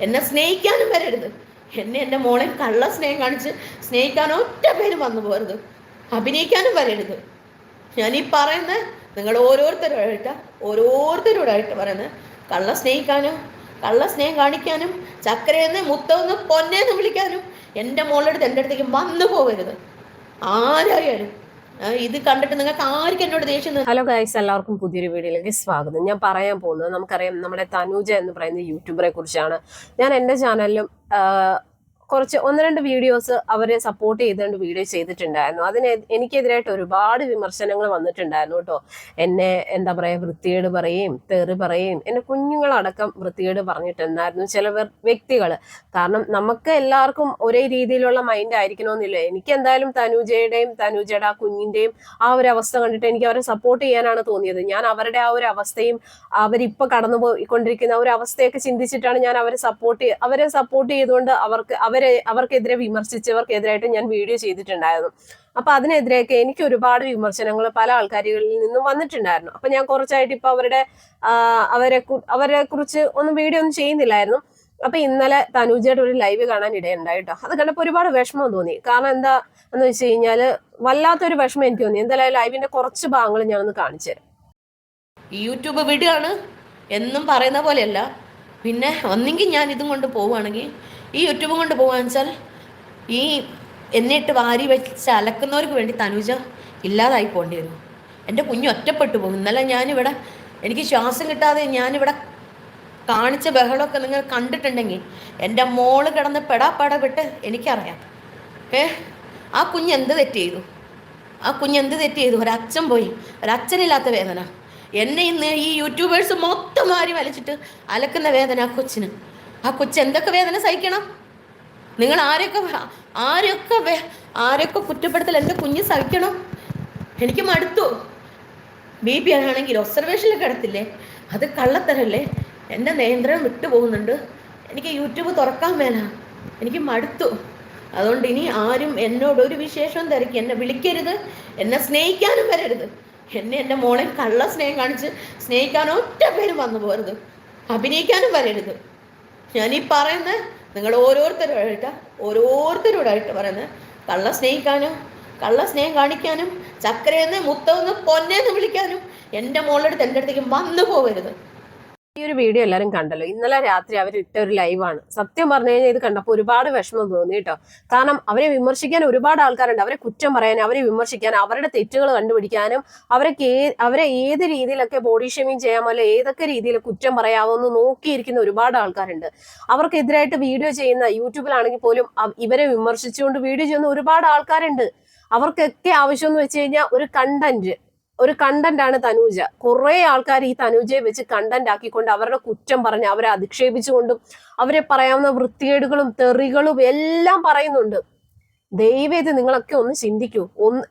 എന്നെ സ്നേഹിക്കാനും വരരുത്. എന്നെ എന്റെ മോളെ കള്ള സ്നേഹം കാണിച്ച് സ്നേഹിക്കാൻ ഒറ്റ പേരും വന്നു പോരുത് അഭിനയിക്കാനും വരരുത്. ഞാൻ ഈ പറയുന്നത് നിങ്ങൾ ഓരോരുത്തരുമായിട്ട് ഓരോരുത്തരോടായിട്ട് പറയുന്നത് കള്ള സ്നേഹിക്കാനും കള്ള സ്നേഹം കാണിക്കാനും ചക്കരയെന്ന് മുത്തമെന്ന് പൊന്നേന്ന് വിളിക്കാനും എന്റെ മോളുടെ അടുത്ത് എന്റെ അടുത്തേക്ക് വന്നു പോകരുത്. ആരായാലും ഇത് കണ്ടിട്ട് നിങ്ങൾക്ക് ആർക്കും എന്നോട് ദേഷ്യം. ഹലോ ഗൈസ് എല്ലാവർക്കും പുതിയൊരു വീഡിയോയിലേക്ക് സ്വാഗതം ഞാൻ പറയാൻ പോകുന്നത് നമുക്കറിയാം നമ്മുടെ തനൂജ എന്ന് പറയുന്ന യൂട്യൂബറെ കുറിച്ചാണ് ഞാൻ എന്റെ ചാനലിലും കുറച്ച് ഒന്ന് രണ്ട് വീഡിയോസ് അവരെ സപ്പോർട്ട് ചെയ്തുകൊണ്ട് വീഡിയോ ചെയ്തിട്ടുണ്ടായിരുന്നു. അതിന് എനിക്കെതിരായിട്ട് ഒരുപാട് വിമർശനങ്ങൾ വന്നിട്ടുണ്ടായിരുന്നു കേട്ടോ. എന്നെ എന്താ പറയുക വൃത്തികേട് പറയും തെറി പറയും. എന്റെ കുഞ്ഞുങ്ങളടക്കം വൃത്തികേട് പറഞ്ഞിട്ടുണ്ടായിരുന്നു ചില വ്യക്തികൾ കാരണം നമുക്ക് എല്ലാവർക്കും ഒരേ രീതിയിലുള്ള മൈൻഡ് ആയിരിക്കണമെന്നില്ല. എനിക്ക് എന്തായാലും തനുജയുടെയും തനുജയുടെ ആ കുഞ്ഞിന്റെയും ആ ഒരു അവസ്ഥ കണ്ടിട്ട് എനിക്ക് അവരെ സപ്പോർട്ട് ചെയ്യാനാണ് തോന്നിയത്. ഞാൻ അവരുടെ ആ ഒരു അവസ്ഥയും അവരിപ്പോൾ കടന്നു പോയിക്കൊണ്ടിരിക്കുന്ന ഒരു അവസ്ഥയൊക്കെ ചിന്തിച്ചിട്ടാണ് ഞാൻ അവരെ സപ്പോർട്ട് അവരെ സപ്പോർട്ട് ചെയ്തുകൊണ്ട് അവർക്ക് അവരെ അവർക്കെതിരെ വിമർശിച്ചവർക്കെതിരായിട്ട് ഞാൻ വീഡിയോ ചെയ്തിട്ടുണ്ടായിരുന്നു. അപ്പൊ അതിനെതിരെയൊക്കെ എനിക്ക് ഒരുപാട് വിമർശനങ്ങൾ പല ആൾക്കാരുകളിൽ നിന്നും വന്നിട്ടുണ്ടായിരുന്നു. അപ്പൊ ഞാൻ കുറച്ചായിട്ട് ഇപ്പൊ അവരുടെ അവരെ അവരെ കുറിച്ച് ഒന്നും വീഡിയോ ഒന്നും ചെയ്യുന്നില്ലായിരുന്നു. അപ്പൊ ഇന്നലെ തനൂജയുടെ ഒരു ലൈവ് കാണാൻ ഇടയുണ്ടായിട്ടോ അത് കണ്ടപ്പോൾ ഒരുപാട് വിഷമം തോന്നി. കാരണം എന്താ എന്ന് വെച്ച് കഴിഞ്ഞാൽ വല്ലാത്തൊരു വിഷമം എനിക്ക് തോന്നി. എന്തായാലും ലൈവിന്റെ കുറച്ച് ഭാഗങ്ങൾ ഞാനൊന്ന് കാണിച്ചു തരാം. യൂട്യൂബ് വിടുകയാണ് എന്നും പറയുന്ന പോലെയല്ല. പിന്നെ ഒന്നെങ്കിൽ ഞാൻ ഇതും കൊണ്ട് പോവുകയാണെങ്കിൽ ഈ യൂട്യൂബും കൊണ്ട് പോകുകയെന്ന് വെച്ചാൽ ഈ എന്നിട്ട് വാരി വെച്ച് അലക്കുന്നവർക്ക് വേണ്ടി തനുജ ഇല്ലാതായി പോകേണ്ടി വരും. എന്റെ കുഞ്ഞ് ഒറ്റപ്പെട്ടു പോകും. ഇന്നലെ ഞാനിവിടെ എനിക്ക് ശ്വാസം കിട്ടാതെ ഞാനിവിടെ കാണിച്ച ബഹളമൊക്കെ നിങ്ങൾ കണ്ടിട്ടുണ്ടെങ്കിൽ എന്റെ മോൾ കിടന്ന് പെടാപ്പാട വിട്ട് എനിക്കറിയാം. ഏ? ആ കുഞ്ഞ് എന്ത് തെറ്റ് ചെയ്തു? ആ കുഞ്ഞ് എന്ത് തെറ്റ് ചെയ്തു? ഒരച്ഛൻ പോയി. ഒരച്ഛനില്ലാത്ത വേദന. എന്നെ ഇന്ന് ഈ യൂട്യൂബേഴ്സ് മൊത്തം മാറി വലിച്ചിട്ട് അലക്കുന്ന വേദന ആ കൊച്ചിന്. ആ കൊച്ചു എന്തൊക്കെ വേദന സഹിക്കണം? നിങ്ങൾ ആരെയൊക്കെ ആരൊക്കെ ആരെയൊക്കെ കുറ്റപ്പെടുത്തൽ എന്റെ കുഞ്ഞ് സഹിക്കണം? എനിക്ക് മടുത്തു. ബി പി ആണെങ്കിൽ ഒബ്സർവേഷനിൽ കിടത്തില്ലേ? അത് കള്ളത്തരല്ലേ? എന്റെ നിയന്ത്രണം വിട്ടു പോകുന്നുണ്ട്. എനിക്ക് യൂട്യൂബ് തുറക്കാൻ മേല. എനിക്ക് മടുത്തു. അതുകൊണ്ട് ഇനി ആരും എന്നോട് ഒരു വിശേഷവും തിരക്കി. എന്നെ വിളിക്കരുത്. എന്നെ സ്നേഹിക്കാനും വരരുത്. എന്നെ എന്റെ മോളെ കള്ള സ്നേഹം കാണിച്ച് സ്നേഹിക്കാൻ ഒറ്റ പേരും വന്നു പോരുത്. അഭിനയിക്കാനും വരരുത്. ഞാൻ ഈ പറയുന്നത് നിങ്ങൾ ഓരോരുത്തരോടായിട്ട് ഓരോരുത്തരോടായിട്ട് പറയുന്നത്. കള്ള സ്നേഹിക്കാനും കള്ള സ്നേഹം കാണിക്കാനും ചക്കരയെന്ന് മുത്തമെന്ന് പൊന്നേന്ന് വിളിക്കാനും എന്റെ മോളുടെ അടുത്ത് എന്റെ അടുത്തേക്ക് വന്നു പോകരുത്. ഈ ഒരു വീഡിയോ എല്ലാവരും കണ്ടല്ലോ. ഇന്നലെ രാത്രി അവർ ഇട്ട ഒരു ലൈവാണ് സത്യം പറഞ്ഞു കഴിഞ്ഞാൽ ഇത് കണ്ടപ്പോൾ ഒരുപാട് വിഷമം തോന്നി കേട്ടോ. കാരണം അവരെ വിമർശിക്കാൻ ഒരുപാട് ആൾക്കാരുണ്ട്. അവരെ കുറ്റം പറയാൻ അവരെ വിമർശിക്കാൻ അവരുടെ തെറ്റുകൾ കണ്ടുപിടിക്കാനും അവരൊക്കെ അവരെ ഏത് രീതിയിലൊക്കെ ബോഡി ഷേമിങ് ചെയ്യാമോ ഏതൊക്കെ രീതിയിൽ കുറ്റം പറയാമോ എന്ന് നോക്കിയിരിക്കുന്ന ഒരുപാട് ആൾക്കാരുണ്ട്. അവർക്കെതിരായിട്ട് വീഡിയോ ചെയ്യുന്ന യൂട്യൂബിലാണെങ്കിൽ പോലും ഇവരെ വിമർശിച്ചുകൊണ്ട് വീഡിയോ ചെയ്യുന്ന ഒരുപാട് ആൾക്കാരുണ്ട്. അവർക്കൊക്കെ ആവശ്യം എന്ന് വെച്ച് കഴിഞ്ഞാൽ ഒരു കണ്ടന്റ് ഒരു കണ്ടന്റ് ആണ് തനൂജ. കുറെ ആൾക്കാർ ഈ തനൂജയെ വെച്ച് കണ്ടന്റ് ആക്കിക്കൊണ്ട് അവരുടെ കുറ്റം പറഞ്ഞ് അവരെ അധിക്ഷേപിച്ചുകൊണ്ടും അവരെ പറയാവുന്ന വൃത്തികേടുകളും തെറികളും എല്ലാം പറയുന്നുണ്ട്. ദൈവം നിങ്ങളൊക്കെ ഒന്ന് ചിന്തിക്കൂ. ഒന്ന്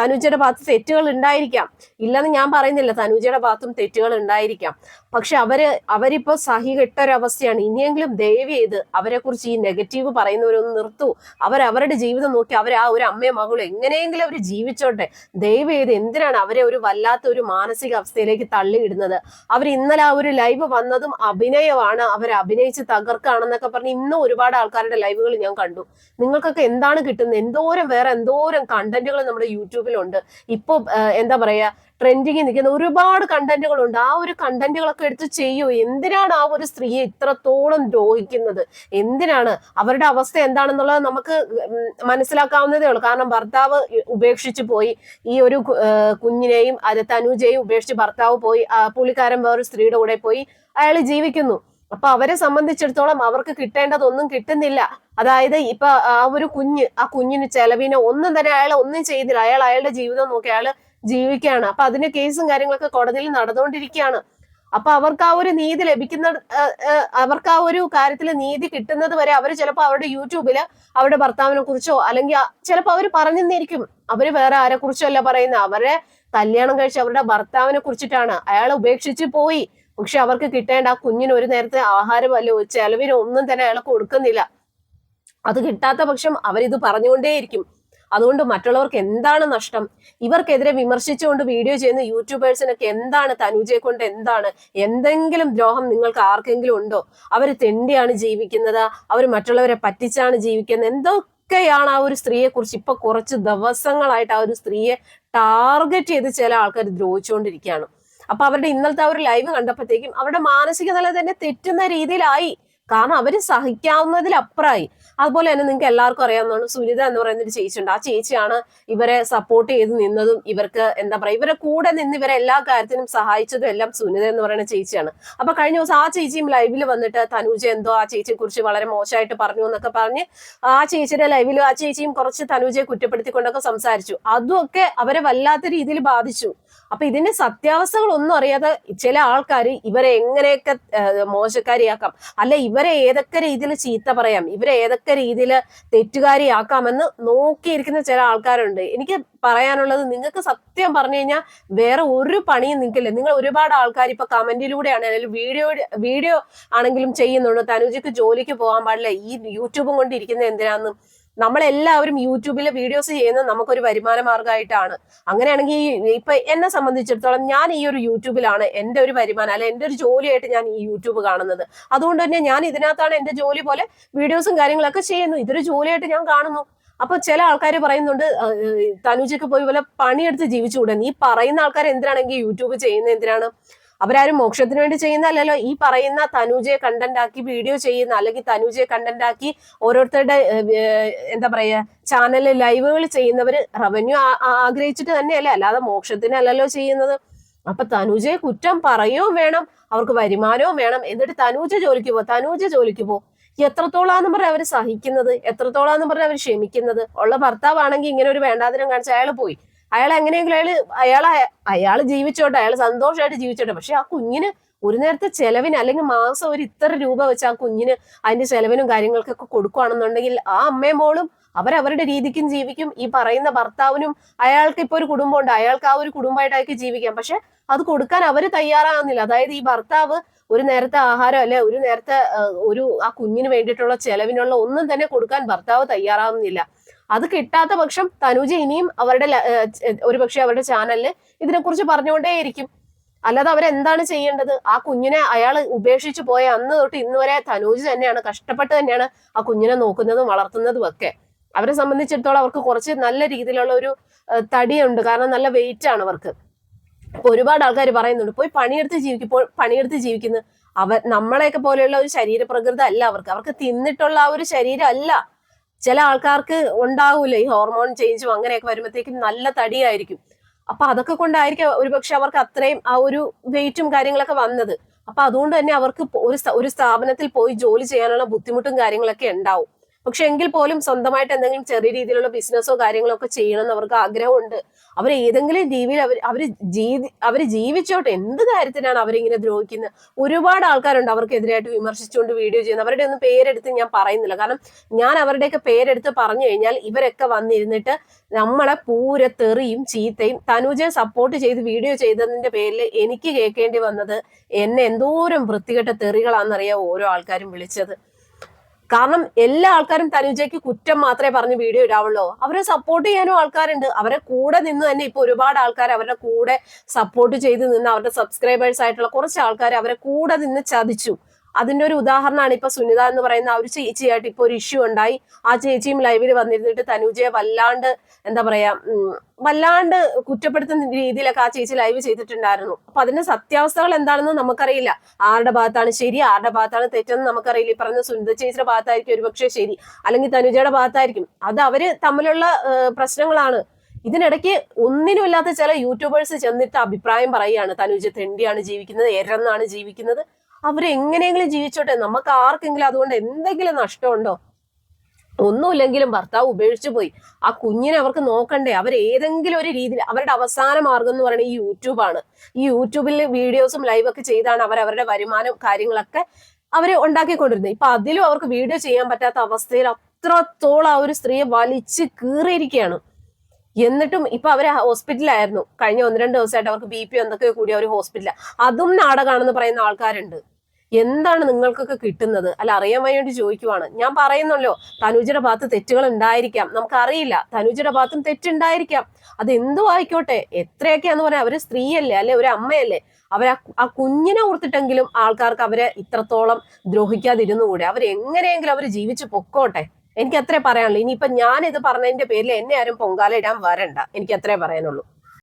തനുജയുടെ ഭാഗത്ത് തെറ്റുകൾ ഉണ്ടായിരിക്കാം. ഇല്ലെന്ന് ഞാൻ പറയുന്നില്ല. തനുജയുടെ ഭാഗത്തും തെറ്റുകൾ ഉണ്ടായിരിക്കാം. പക്ഷെ അവർ അവരിപ്പോ സഹികെട്ട ഒരവസ്ഥയാണ് ഇനിയെങ്കിലും ദയവ് ചെയ്ത് അവരെ കുറിച്ച് ഈ നെഗറ്റീവ് പറയുന്നവരൊന്ന് നിർത്തൂ. അവർ അവരുടെ ജീവിതം നോക്കി അവർ ആ ഒരു അമ്മയും മകളും എങ്ങനെയെങ്കിലും അവർ ജീവിച്ചോട്ടെ. ദയവ് ചെയ്ത് എന്തിനാണ് അവരെ ഒരു വല്ലാത്ത ഒരു മാനസിക അവസ്ഥയിലേക്ക് തള്ളിയിടുന്നത്? അവർ ഇന്നലെ ആ ഒരു ലൈവ് വന്നതും അഭിനയമാണ്. അവർ അഭിനയിച്ച് തകർക്കാണെന്നൊക്കെ പറഞ്ഞ് ഇന്നും ഒരുപാട് ആൾക്കാരുടെ ലൈവുകൾ ഞാൻ കണ്ടു. നിങ്ങൾക്കൊക്കെ എന്താണ് കിട്ടുന്നത്? എന്തോരം വേറെ എന്തോരം കണ്ടന്റുകൾ നമ്മുടെ യൂട്യൂബിലുണ്ട്. ഇപ്പൊ എന്താ പറയാ ട്രെൻഡിങ്ങിൽ നിൽക്കുന്ന ഒരുപാട് കണ്ടന്റുകളുണ്ട് ആ ഒരു കണ്ടന്റുകളൊക്കെ എടുത്ത് ചെയ്യൂ. എന്തിനാണ് ആ ഒരു സ്ത്രീയെ ഇത്രത്തോളം ദ്രോഹിക്കുന്നത്? എന്തിനാണ്? അവരുടെ അവസ്ഥ എന്താണെന്നുള്ളത് നമുക്ക് മനസ്സിലാക്കാവുന്നതേ ഉള്ളൂ. കാരണം ഭർത്താവ് ഉപേക്ഷിച്ചു പോയി. ഈ ഒരു കുഞ്ഞിനെയും അത് തനുജയും ഉപേക്ഷിച്ച് ഭർത്താവ് പോയി. പുള്ളിക്കാരൻ വേറൊരു സ്ത്രീയുടെ കൂടെ പോയി. അയാൾ ജീവിക്കുന്നു. അപ്പൊ അവരെ സംബന്ധിച്ചിടത്തോളം അവർക്ക് കിട്ടേണ്ടതൊന്നും കിട്ടുന്നില്ല. അതായത് ഇപ്പൊ ആ ഒരു കുഞ്ഞ് ആ കുഞ്ഞിന് ചെലവിന് ഒന്നും തന്നെ അയാൾ ഒന്നും ചെയ്യുന്നില്ല അയാൾ അയാളുടെ ജീവിതം നോക്കി അയാൾ ജീവിക്കുകയാണ്. അപ്പൊ അതിന് കേസും കാര്യങ്ങളൊക്കെ കോടതിയിൽ നടന്നുകൊണ്ടിരിക്കുകയാണ്. അപ്പൊ അവർക്ക് ആ ഒരു നീതി ലഭിക്കുന്ന അവർക്ക് ആ ഒരു കാര്യത്തിൽ നീതി കിട്ടുന്നത് വരെ അവർ ചിലപ്പോൾ അവരുടെ യൂട്യൂബിൽ അവരുടെ ഭർത്താവിനെ കുറിച്ചോ അല്ലെങ്കിൽ ചിലപ്പോൾ അവർ പറഞ്ഞിരിക്കും അവർ വേറെ ആരെ കുറിച്ചോ അല്ല പറയുന്നത്. അവരെ കല്യാണം കഴിച്ച് അവരുടെ ഭർത്താവിനെ കുറിച്ചിട്ടാണ്. അയാൾ ഉപേക്ഷിച്ച് പോയി. പക്ഷെ അവർക്ക് കിട്ടേണ്ട ആ കുഞ്ഞിന് ഒരു നേരത്തെ ആഹാരമല്ലോ ചെലവിന് ഒന്നും തന്നെ അയാൾ കൊടുക്കുന്നില്ല. അത് കിട്ടാത്ത പക്ഷം അവരിത് പറഞ്ഞുകൊണ്ടേയിരിക്കും. അതുകൊണ്ട് മറ്റുള്ളവർക്ക് എന്താണ് നഷ്ടം? ഇവർക്കെതിരെ വിമർശിച്ചുകൊണ്ട് വീഡിയോ ചെയ്യുന്ന യൂട്യൂബേഴ്സിനൊക്കെ എന്താണ് തനുജയെ കൊണ്ട് എന്താണ്? എന്തെങ്കിലും ദ്രോഹം നിങ്ങൾക്ക് ആർക്കെങ്കിലും ഉണ്ടോ? അവർ തെണ്ടിയാണ് ജീവിക്കുന്നത്. അവർ മറ്റുള്ളവരെ പറ്റിച്ചാണ് ജീവിക്കുന്നത്. എന്തൊക്കെയാണ് ആ ഒരു സ്ത്രീയെ കുറിച്ച് ഇപ്പൊ കുറച്ച് ദിവസങ്ങളായിട്ട് ആ ഒരു സ്ത്രീയെ ടാർഗറ്റ് ചെയ്ത് ചില ആൾക്കാർ ദ്രോഹിച്ചുകൊണ്ടിരിക്കുകയാണ്. അപ്പൊ അവരുടെ ഇന്നലത്തെ ആ ഒരു ലൈവ് കണ്ടപ്പോഴത്തേക്കും അവരുടെ മാനസിക നില തന്നെ തെറ്റുന്ന രീതിയിലായി. കാരണം അവർ സഹിക്കാവുന്നതിലപ്പുറമായി അതുപോലെ തന്നെ നിങ്ങൾക്ക് എല്ലാവർക്കും അറിയാവുന്നതാണ് സുനിത എന്ന് പറയുന്ന ഒരു ചേച്ചിയുണ്ട്. ആ ചേച്ചിയാണ് ഇവരെ സപ്പോർട്ട് ചെയ്ത് നിന്നതും ഇവർക്ക് എന്താ പറയുക ഇവരെ കൂടെ നിന്ന് ഇവരെ എല്ലാ കാര്യത്തിനും സഹായിച്ചതും എല്ലാം സുനിത എന്ന് പറയുന്ന ചേച്ചിയാണ്. അപ്പൊ കഴിഞ്ഞ ദിവസം ആ ചേച്ചിയും ലൈവിൽ വന്നിട്ട് തനൂജ എന്തോ ആ ചേച്ചിയെ കുറിച്ച് വളരെ മോശമായിട്ട് പറഞ്ഞു എന്നൊക്കെ പറഞ്ഞ് ആ ചേച്ചിയുടെ ലൈവിൽ ആ ചേച്ചിയും കുറച്ച് തനൂജയെ കുറ്റപ്പെടുത്തിക്കൊണ്ടൊക്കെ സംസാരിച്ചു. അതുമൊക്കെ അവരെ വല്ലാത്ത രീതിയിൽ ബാധിച്ചു. അപ്പൊ ഇതിന്റെ സത്യാവസ്ഥകളൊന്നും അറിയാതെ ചില ആൾക്കാർ ഇവരെ എങ്ങനെയൊക്കെ മോശക്കാരിയാക്കാം. അല്ലെ അല്ല ഇവരെ ഏതൊക്കെ രീതിയിൽ ചീത്ത പറയാം? ഇവരെ ഏതൊക്കെ രീതിയിൽ തെറ്റുകാരിയാക്കാമെന്ന് നോക്കിയിരിക്കുന്ന ചില ആൾക്കാരുണ്ട്. എനിക്ക് പറയാനുള്ളത് നിങ്ങൾക്ക് സത്യം പറഞ്ഞു കഴിഞ്ഞാൽ വേറെ ഒരു പണിയും നിൽക്കില്ല നിങ്ങൾ ഒരുപാട് ആൾക്കാർ ഇപ്പൊ കമന്റിലൂടെയാണ് അല്ലെങ്കിൽ വീഡിയോ വീഡിയോ ആണെങ്കിലും ചെയ്യുന്നുണ്ട്. തനുജിക്ക് ജോലിക്ക് പോകാൻ പാടില്ല. ഈ യൂട്യൂബും കൊണ്ട് ഇരിക്കുന്നത് എന്തിനാന്ന്? നമ്മളെല്ലാവരും യൂട്യൂബിൽ വീഡിയോസ് ചെയ്യുന്നത് നമുക്കൊരു വരുമാന മാർഗമായിട്ടാണ് അങ്ങനെയാണെങ്കിൽ ഇപ്പൊ എന്നെ സംബന്ധിച്ചിടത്തോളം ഞാൻ ഈ ഒരു യൂട്യൂബിലാണ് എന്റെ ഒരു വരുമാനം അല്ലെ എന്റെ ഒരു ജോലിയായിട്ട് ഞാൻ ഈ യൂട്യൂബ് കാണുന്നത്. അതുകൊണ്ട് തന്നെ ഞാൻ ഇതിനകത്താണ് എന്റെ ജോലി പോലെ വീഡിയോസും കാര്യങ്ങളൊക്കെ ചെയ്യുന്നു. ഇതൊരു ജോലിയായിട്ട് ഞാൻ കാണുന്നു. അപ്പൊ ചില ആൾക്കാർ പറയുന്നുണ്ട് "ആ, ഏഹ്, തനുജയ്ക്ക് പോയി പോലെ പണിയെടുത്ത് ജീവിച്ചുകൂടെ? നീ പറയുന്ന ആൾക്കാർ എന്തിനാണെങ്കിൽ യൂട്യൂബ് ചെയ്യുന്നത്? എന്തിനാണ്? അവരാരും മോക്ഷത്തിന് വേണ്ടി ചെയ്യുന്നതല്ലല്ലോ. ഈ പറയുന്ന തനുജയെ കണ്ടന്റ് ആക്കി വീഡിയോ ചെയ്യുന്ന അല്ലെങ്കിൽ തനുജയെ കണ്ടന്റ് ആക്കി ഓരോരുത്തരുടെ എന്താ പറയുക ചാനലിൽ ലൈവുകൾ ചെയ്യുന്നവര് റവന്യൂ ആഗ്രഹിച്ചിട്ട് തന്നെയല്ലേ? അല്ലാതെ മോക്ഷത്തിനല്ലല്ലോ ചെയ്യുന്നത്. അപ്പൊ തനുജയെ കുറ്റം പറയുകയും വേണം. അവർക്ക് വരുമാനവും വേണം. എന്നിട്ട് തനൂജ ജോലിക്ക് പോ തനൂജ ജോലിക്ക് പോ. എത്രത്തോളാന്ന് പറഞ്ഞ അവർ സഹിക്കുന്നത്? എത്രത്തോളാന്ന് പറഞ്ഞ അവർ ക്ഷമിക്കുന്നത്? ഉള്ള ഭർത്താവാണെങ്കിൽ ഇങ്ങനെ ഒരു വേണ്ടാതിരം കാണിച്ച അയാൾ പോയി. അയാൾ എങ്ങനെയെങ്കിലും അയാൾ അയാൾ അയാൾ ജീവിച്ചോട്ടെ അയാൾ സന്തോഷമായിട്ട് ജീവിച്ചോട്ടെ. പക്ഷെ ആ കുഞ്ഞിന് ഒരു നേരത്തെ ചെലവിന് അല്ലെങ്കിൽ മാസം ഒരു ഇത്ര രൂപ വെച്ച് ആ കുഞ്ഞിന് അതിന്റെ ചെലവിനും കാര്യങ്ങൾക്കൊക്കെ കൊടുക്കുകയാണെന്നുണ്ടെങ്കിൽ ആ അമ്മയും മോളും അവരവരുടെ രീതിക്കും ജീവിക്കും. ഈ പറയുന്ന ഭർത്താവിനും അയാൾക്ക് ഇപ്പൊ ഒരു കുടുംബമുണ്ട്. അയാൾക്ക് ആ ഒരു കുടുംബമായിട്ട് അയാൾക്ക് ജീവിക്കാം. പക്ഷെ അത് കൊടുക്കാൻ അവർ തയ്യാറാകുന്നില്ല. അതായത് ഈ ഭർത്താവ് ഒരു നേരത്തെ ആഹാരം അല്ലെ ഒരു നേരത്തെ ഒരു ആ കുഞ്ഞിന് വേണ്ടിയിട്ടുള്ള ചെലവിനുള്ള ഒന്നും തന്നെ കൊടുക്കാൻ ഭർത്താവ് തയ്യാറാവുന്നില്ല അത് കിട്ടാത്ത പക്ഷം തനുജ ഇനിയും അവരുടെ ഒരുപക്ഷെ അവരുടെ ചാനലിൽ ഇതിനെക്കുറിച്ച് പറഞ്ഞുകൊണ്ടേയിരിക്കും. അല്ലാതെ അവരെന്താണ് ചെയ്യേണ്ടത്? ആ കുഞ്ഞിനെ അയാൾ ഉപേക്ഷിച്ചു പോയ അന്ന് തൊട്ട് ഇന്ന് വരെ തനൂജ് തന്നെയാണ് കഷ്ടപ്പെട്ട് തന്നെയാണ് ആ കുഞ്ഞിനെ നോക്കുന്നതും വളർത്തുന്നതും ഒക്കെ. അവരെ സംബന്ധിച്ചിടത്തോളം അവർക്ക് കുറച്ച് നല്ല രീതിയിലുള്ള ഒരു തടിയുണ്ട്. കാരണം നല്ല വെയിറ്റ് ആണ് അവർക്ക്. ഒരുപാട് ആൾക്കാർ പറയുന്നുണ്ട് പോയി പണിയെടുത്ത് ജീവിക്കുമ്പോൾ പണിയെടുത്ത് ജീവിക്കുന്ന. അവർ നമ്മളെയൊക്കെ പോലെയുള്ള ഒരു ശരീരപ്രകൃതി അല്ല അവർക്ക്. അവർക്ക് തിന്നിട്ടുള്ള ആ ഒരു ശരീരം അല്ല. ചില ആൾക്കാർക്ക് ഉണ്ടാവില്ല ഈ ഹോർമോൺ ചേഞ്ചും അങ്ങനെയൊക്കെ വരുമ്പോഴത്തേക്കും നല്ല തടിയായിരിക്കും. അപ്പൊ അതൊക്കെ കൊണ്ടായിരിക്കും ഒരുപക്ഷെ അവർക്ക് അത്രയും ആ ഒരു വെയിറ്റും കാര്യങ്ങളൊക്കെ വന്നത്. അപ്പൊ അതുകൊണ്ട് തന്നെ അവർക്ക് ഒരു ഒരു സ്ഥാപനത്തിൽ പോയി ജോലി ചെയ്യാനുള്ള ബുദ്ധിമുട്ടും കാര്യങ്ങളൊക്കെ ഉണ്ടാവും. പക്ഷെ എങ്കിൽ പോലും സ്വന്തമായിട്ട് എന്തെങ്കിലും ചെറിയ രീതിയിലുള്ള ബിസിനസ്സോ കാര്യങ്ങളോ ഒക്കെ ചെയ്യണമെന്ന് അവർക്ക് ആഗ്രഹമുണ്ട്. അവർ ഏതെങ്കിലും രീതിയിൽ അവർ അവർ ജീവി അവർ ജീവിച്ചോട്ടെ. എന്ത് കാര്യത്തിനാണ് അവരിങ്ങനെ ദ്രോഹിക്കുന്നത്? ഒരുപാട് ആൾക്കാരുണ്ട് അവർക്കെതിരായിട്ട് വിമർശിച്ചുകൊണ്ട് വീഡിയോ ചെയ്യുന്നത്. അവരുടെ ഒന്നും പേരെടുത്ത് ഞാൻ പറയുന്നില്ല. കാരണം ഞാൻ അവരുടെയൊക്കെ പേരെടുത്ത് പറഞ്ഞു കഴിഞ്ഞാൽ ഇവരൊക്കെ വന്നിരുന്നിട്ട് നമ്മളെ പൂര തെറിയും ചീത്തയും തനുജയെ സപ്പോർട്ട് ചെയ്ത് വീഡിയോ ചെയ്തതിന്റെ പേരിൽ എനിക്ക് കേൾക്കേണ്ടി വന്നത് എന്നെ എന്തോരം വൃത്തികെട്ട തെറികളാണെന്നറിയാം ഓരോ ആൾക്കാരും വിളിച്ചത്. കാരണം എല്ലാ ആൾക്കാരും തനുജയ്ക്ക് കുറ്റം മാത്രമേ പറഞ്ഞ് വീഡിയോ ഇടാവുള്ളൂ. അവരെ സപ്പോർട്ട് ചെയ്യാനും ആൾക്കാരുണ്ട്. അവരെ കൂടെ നിന്ന് തന്നെ ഇപ്പൊ ഒരുപാട് ആൾക്കാർ അവരുടെ കൂടെ സപ്പോർട്ട് ചെയ്ത് നിന്ന് അവരുടെ സബ്സ്ക്രൈബേഴ്സ് ആയിട്ടുള്ള കുറച്ച് ആൾക്കാർ അവരെ കൂടെ നിന്ന് ചതിച്ചു. അതിന്റെ ഒരു ഉദാഹരണമാണ് ഇപ്പൊ സുനിത എന്ന് പറയുന്ന ആ ഒരു ചേച്ചിയായിട്ട് ഇപ്പൊ ഒരു ഇഷ്യൂ ഉണ്ടായി. ആ ചേച്ചിയും ലൈവിൽ വന്നിരുന്നിട്ട് തനുജയെ വല്ലാണ്ട് എന്താ പറയാ വല്ലാണ്ട് കുറ്റപ്പെടുത്തുന്ന രീതിയിലൊക്കെ ആ ചേച്ചി ലൈവ് ചെയ്തിട്ടുണ്ടായിരുന്നു. അപ്പൊ അതിന്റെ സത്യാവസ്ഥകൾ എന്താണെന്ന് നമുക്കറിയില്ല. ആരുടെ ഭാഗത്താണ് ശരി ആരുടെ ഭാഗത്താണ് തെറ്റെന്ന് നമുക്കറിയില്ല. ഈ പറഞ്ഞ സുനിത ചേച്ചിയുടെ ഭാഗത്തായിരിക്കും ഒരുപക്ഷെ ശരി അല്ലെങ്കിൽ തനുജയുടെ ഭാഗത്തായിരിക്കും. അത് അവർ തമ്മിലുള്ള പ്രശ്നങ്ങളാണ്. ഇതിനിടയ്ക്ക് ഒന്നിനുമില്ലാത്ത ചില യൂട്യൂബേഴ്സ് ചെന്നിട്ട് അഭിപ്രായം പറയുകയാണ്. തനുജ തെണ്ടിയാണ് ജീവിക്കുന്നത് എരന്നാണ് ജീവിക്കുന്നത്. അവരെങ്ങനെയെങ്കിലും ജീവിച്ചോട്ടെ. നമുക്ക് ആർക്കെങ്കിലും അതുകൊണ്ട് എന്തെങ്കിലും നഷ്ടമുണ്ടോ? ഒന്നുമില്ലെങ്കിലും ഭർത്താവ് ഉപേക്ഷിച്ചു പോയി. ആ കുഞ്ഞിനെ അവർക്ക് നോക്കണ്ടേ. അവർ ഏതെങ്കിലും ഒരു രീതിയിൽ അവരുടെ അവസാന മാർഗം എന്ന് പറയുന്നത് ഈ യൂട്യൂബാണ് ഈ യൂട്യൂബിൽ വീഡിയോസും ലൈവൊക്കെ ചെയ്താണ് അവർ അവരുടെ വരുമാനം കാര്യങ്ങളൊക്കെ അവർ ഉണ്ടാക്കിക്കൊണ്ടിരുന്നത്. ഇപ്പൊ അതിലും അവർക്ക് വീഡിയോ ചെയ്യാൻ പറ്റാത്ത അവസ്ഥയിൽ അത്രത്തോളം ആ ഒരു സ്ത്രീയെ വലിച്ച് കീറിയിരിക്കുകയാണ്. എന്നിട്ടും ഇപ്പൊ അവർ ഹോസ്പിറ്റലായിരുന്നു കഴിഞ്ഞ ഒന്ന് രണ്ട് ദിവസമായിട്ട് അവർക്ക് ബി പി എന്തൊക്കെയോ കൂടി അവർ ഹോസ്പിറ്റല അതും നാടകമാണെന്ന് പറയുന്ന ആൾക്കാരുണ്ട്. എന്താണ് നിങ്ങൾക്കൊക്കെ കിട്ടുന്നത്? അല്ല അറിയാൻ വേണ്ടി ചോദിക്കുവാണ്. ഞാൻ പറയുന്നല്ലോ തനുജയുടെ ഭാഗത്ത് തെറ്റുകൾ ഉണ്ടായിരിക്കാം. നമുക്കറിയില്ല തനുജയുടെ ഭാഗത്തും തെറ്റുണ്ടായിരിക്കാം. അത് എന്തു ആയിക്കോട്ടെ എത്രയൊക്കെയാന്ന് പറയാം. അവർ സ്ത്രീയല്ലേ അല്ലെ? ഒരു അമ്മയല്ലേ? അവരാ ആ കുഞ്ഞിനെ ഓർത്തിട്ടെങ്കിലും ആൾക്കാർക്ക് അവരെ ഇത്രത്തോളം ദ്രോഹിക്കാതിരുന്നുകൂടെ? അവരെങ്ങനെയെങ്കിലും അവർ ജീവിച്ചു പൊക്കോട്ടെ? എനിക്ക് അത്രേ പറയാനുള്ളൂ. ഇനിയിപ്പൊ ഞാൻ ഇത് പറഞ്ഞതിന്റെ പേരിൽ എന്നെ ആരും പൊങ്കാല ഇടാൻ വരണ്ട. എനിക്ക് അത്രേ പറയാനുള്ളൂ.